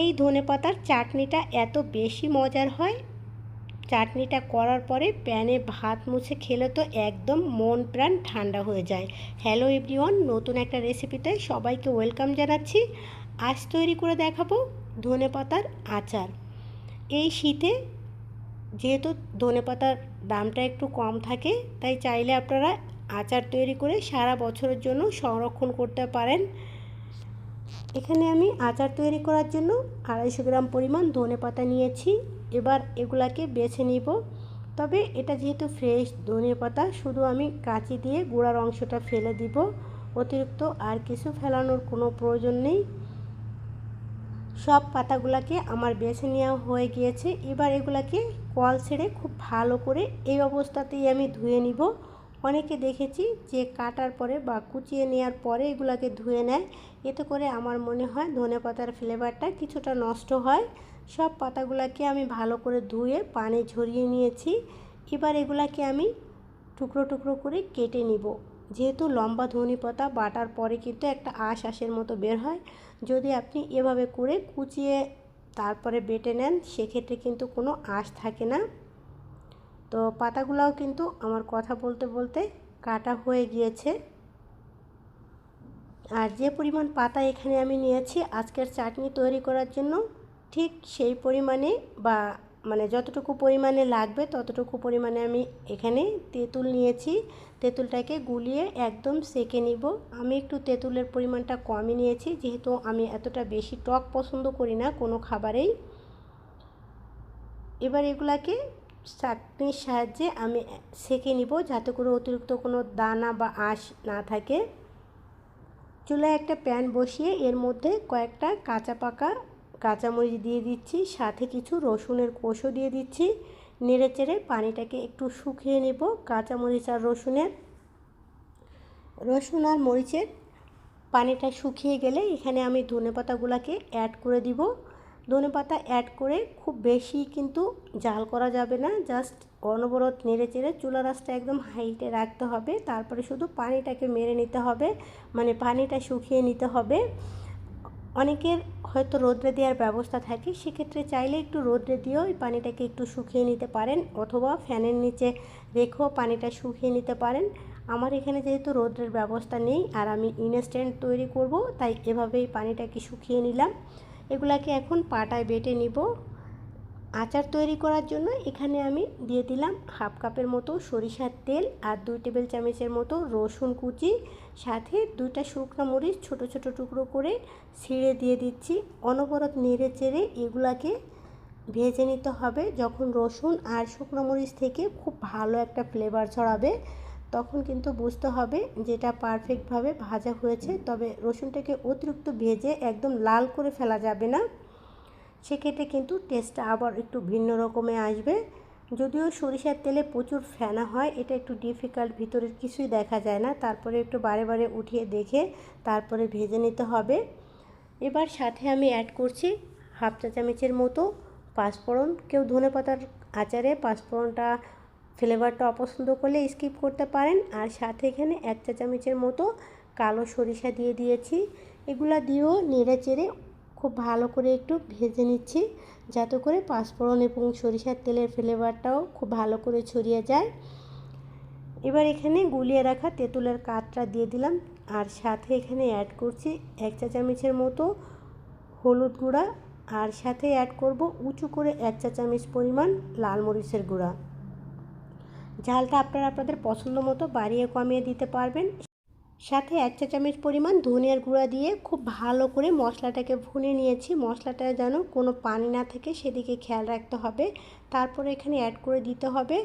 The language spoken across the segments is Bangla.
এই ধনে পাতার চাটনিটা এত বেশি মজার হয়? চাটনিটা করার পরে প্যানে ভাত মুছে খেলে তো একদম মন প্রাণ ঠান্ডা হয়ে যায়। হ্যালো এভরিওয়ান, নতুন একটা রেসিপিতে সবাইকে ওয়েলকাম জানাচ্ছি। আজ তৈরি করে দেখাবো ধনে পাতার আচার। এই শীতে যেহেতু ধনে পাতার দামটা একটু কম থাকে, তাই চাইলে আপনারা আচার তৈরি করে সারা বছরের জন্য সংরক্ষণ করতে পারেন। এখানে আমি আচার তৈরি করার জন্য আড়াইশো গ্রাম পরিমাণ ধনে পাতা নিয়েছি। এবার এগুলাকে বেছে নিব। তবে এটা যেহেতু ফ্রেশ ধনে পাতা, শুধু আমি কাঁচি দিয়ে গোড়ার অংশটা ফেলে দিব। অতিরিক্ত আর কিছু ফেলানোর কোনো প্রয়োজন নেই। সব পাতাগুলাকে আমার বেছে নেওয়া হয়ে গিয়েছে। এবার এগুলাকে কল ছেড়ে খুব ভালো করে এই অবস্থাতেই আমি ধুয়ে নিব। অনেকে দেখেছি যে কাটার পরে বা কুচিয়ে নেওয়ার পরে এগুলাকে ধুয়ে নেয়। এতে করে আমার মনে হয় ধনে পাতার ফ্লেভারটা কিছুটা নষ্ট হয়। সব পাতাগুলাকে আমি ভালো করে ধুয়ে পানি ঝরিয়ে নিয়েছি। এবার এগুলাকে আমি টুকরো টুকরো করে কেটে নিব। যেহেতু লম্বা ধনে পাতা বাটার পরে কিন্তু একটা আশ আশের মতো বের হয়। যদি আপনি এভাবে করে কুচিয়ে তারপরে বেটে নেন, সেক্ষেত্রে কিন্তু কোনো আঁশ থাকে না। তো পাতাগুলাও কিন্তু আমার কথা বলতে বলতে কাটা হয়ে গিয়েছে। আর যে পরিমাণ পাতা এখানে আমি নিয়েছি আজকের চাটনি তৈরি করার জন্য ঠিক সেই পরিমাণে বা মানে যতটুকু পরিমাণে লাগবে ততটুকু পরিমাণে আমি এখানে তেঁতুল নিয়েছি। তেঁতুলটাকে গুলিয়ে একদম সেকে নিব। আমি একটু তেঁতুলের পরিমাণটা কমই নিয়েছি যেহেতু আমি এতটা বেশি টক পছন্দ করি না কোনো খাবারেই। এবার এগুলাকে চাটনির সাহায্যে আমি সেকে নিব যাতে করে অতিরিক্ত কোনো দানা বা আঁশ না থাকে। চুলায় একটা প্যান বসিয়ে এর মধ্যে কয়েকটা কাঁচা পাকা কাঁচামরিচ দিয়ে দিচ্ছি, সাথে কিছু রসুনের কোষও দিয়ে দিচ্ছি। নেড়ে চেড়ে পানিটাকে একটু শুকিয়ে নেব কাঁচামরিচ আর রসুনের। রসুন আর মরিচের পানিটা শুকিয়ে গেলে এখানে আমি ধনে পাতাগুলোকে অ্যাড করে দিব। ধনে পাতা অ্যাড করে খুব বেশি কিন্তু জাল করা যাবে না জাস্ট অনবরত নেড়ে চেড়ে চুলা রাসটা একদম হাইটে রাখতে হবে, তারপরে শুধু পানিটাকে মেরে নিতে হবে মানে পানিটা শুকিয়ে নিতে হবে। অনেকের হয়তো রোদ্রে দেওয়ার ব্যবস্থা থাকে, সেক্ষেত্রে চাইলে একটু রোদ্রে দিয়েও এই পানিটাকে একটু শুকিয়ে নিতে পারেন, অথবা ফ্যানের নিচে রেখেও পানিটা শুকিয়ে নিতে পারেন। আমার এখানে যেহেতু রোদ্রের ব্যবস্থা নেই আর আমি ইনস্ট্যান্ট তৈরি করব, তাই এভাবেই পানিটাকে শুকিয়ে নিলাম। এগুলাকে এখন পাটায় বেটে নিব। আচার তৈরি করার জন্য এখানে আমি দিয়ে দিলাম হাফ কাপের মতো সরিষার তেল আর দুই টেবিল চামচের মতো রসুন কুচি। সাথে দুইটা শুকনো মরিচ ছোট ছোট টুকরো করে ছিঁড়ে দিয়ে দিচ্ছি। অনবরত নেড়ে চেড়ে এগুলাকে ভেজে নিতে হবে। যখন রসুন আর শুকনো মরিচ থেকে খুব ভালো একটা ফ্লেভার ছড়াবে তখন কিন্তু বুঝতে হবে যেটা পারফেক্টভাবে ভাজা হয়েছে, তবে রসুনটাকে অতিরিক্ত ভেজে একদম লাল করে ফেলা যাবে না। সেক্ষেত্রে কিন্তু টেস্টটা আবার একটু ভিন্ন রকমে আসবে। যদিও সরিষার তেলে প্রচুর ফেনা হয়, এটা একটু ডিফিকাল্ট ভিতরের কিছুই দেখা যায় না। তারপরে একটু বারে বারে উঠিয়ে দেখে তারপরে ভেজে নিতে হবে। এবার সাথে আমি অ্যাড করছি হাফ চা চামচের মতো পাঁচফোড়ন। কেউ ধনে পাতার আচারে পাঁচফোড়নটা ফ্লেভারটা অপছন্দ করলে স্কিপ করতে পারেন। আর সাথে এখানে এক চা চামচের মতো কালো সরিষা দিয়ে দিয়েছি। এগুলা দিয়েও নেড়ে চেড়ে খুব ভালো করে একটু ভেজে নিচ্ছি, যাতে করে পাঁচফোড়ন এবং সরিষার তেলের ফ্লেভারটাও খুব ভালো করে ছড়িয়ে যায়। এবার এখানে গুলিয়ে রাখা তেঁতুলের কাঠটা দিয়ে দিলাম। আর সাথে এখানে অ্যাড করছি এক চা চামচের মতো হলুদ গুঁড়া। আর সাথে অ্যাড করব উঁচু করে এক চা চামচ পরিমাণ লাল মরিচের গুঁড়া। ঝালটা আপনারা আপনাদের পছন্দ মতো বাড়িয়ে কমিয়ে দিতে পারবেন। সাথে এক চা চামচ পরিমাণ ধনিয়ার গুঁড়া দিয়ে খুব ভালো করে মশলাটাকে ভুনে নিয়েছি। মশলাটা যেন কোনো পানি না থাকে সেদিকে খেয়াল রাখতে হবে। তারপরে এখানে অ্যাড করে দিতে হবে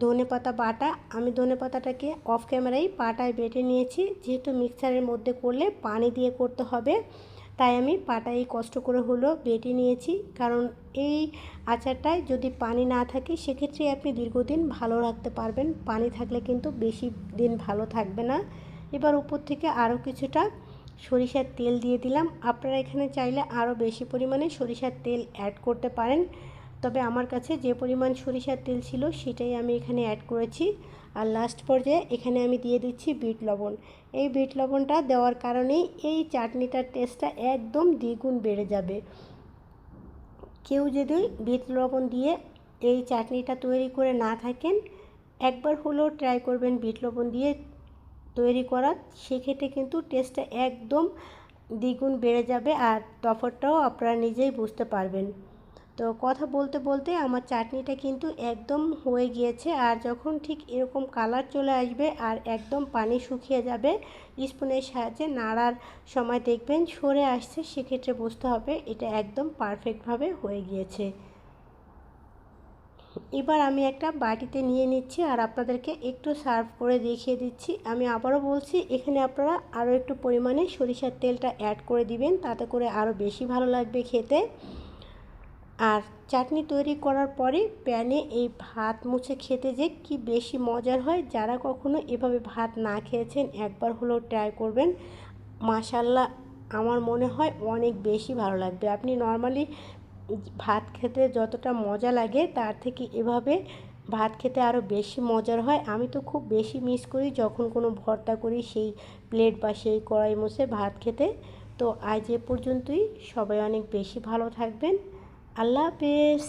ধনে পাতা বাটা। আমি ধনে পাতাটাকে অফ ক্যামেরায় পাটায় বেটে নিয়েছি। যেহেতু মিক্সারের মধ্যে করলে পানি দিয়ে করতে হবে। তাই আমি পাটাই কষ্ট করে হলো বেটে নিয়েছি। কারণ এই আচারটায় যদি পানি না থাকে, সেক্ষেত্রে আপনি দীর্ঘদিন ভালো রাখতে পারবেন। পানি থাকলে কিন্তু বেশি দিন ভালো থাকবে না। এবার উপর থেকে আরও কিছুটা সরিষার তেল দিয়ে দিলাম। আপনারা এখানে চাইলে আরও বেশি পরিমাণে সরিষার তেল অ্যাড করতে পারেন। তবে আমার কাছে যে পরিমাণ সরিষার তেল ছিল সেটাই আমি এখানে অ্যাড করেছি। আর লাস্ট পর্যায়ে এখানে আমি দিয়ে দিচ্ছি বিট লবণ। এই বিট লবণটা দেওয়ার কারণেই এই চাটনিটার টেস্টটা একদম দ্বিগুণ বেড়ে যাবে। কেউ যদি বিট লবণ দিয়ে এই চাটনিটা তৈরি করে না থাকেন, একবার হলেও ট্রাই করবেন বিট লবণ দিয়ে তৈরি করার। সেক্ষেত্রে কিন্তু টেস্টটা একদম দ্বিগুণ বেড়ে যাবে আর তফাৎটাও আপনারা নিজেই বুঝতে পারবেন। তো কথা বলতে বলতে আমার চাটনিটা কিন্তু একদম হয়ে গিয়েছে আর যখন ঠিক এরকম কালার চলে আসবে আর একদম পানি শুকিয়ে যাবে, স্পুনের সাহায্যে নাড়ার সময় দেখবেন সরে আসছে, সেক্ষেত্রে বুঝতে হবে এটা একদম পারফেক্টভাবে হয়ে গিয়েছে। এবার আমি একটা বাটিতে নিয়ে নিচ্ছি আর আপনাদেরকে একটু সার্ভ করে দেখিয়ে দিচ্ছি। আমি আবারও বলছি, এখানে আপনারা আরও একটু পরিমাণে সরিষার তেলটা অ্যাড করে দিবেন, তাতে করে আরও বেশি ভালো লাগবে খেতে। আর চাটনি তৈরি করার পরে প্যানে এই ভাত মুছে খেতে যে কি বেশি মজার হয়, যারা কখনো এভাবে ভাত না খেয়েছেন একবার হলেও ট্রাই করবেন। মাশাল্লাহ আমার মনে হয় অনেক বেশি ভালো লাগবে। আপনি নর্মালি ভাত খেতে যতটা মজা লাগে, তার থেকে এভাবে ভাত খেতে আরও বেশি মজার হয়। আমি তো খুব বেশি মিস করি যখন কোনো ভর্তা করি, সেই প্লেট বা সেই কড়াই মুছে ভাত খেতে। তো আজ এ পর্যন্তই। সবাই অনেক বেশি ভালো থাকবেন। আল্লাহ হাফেজ।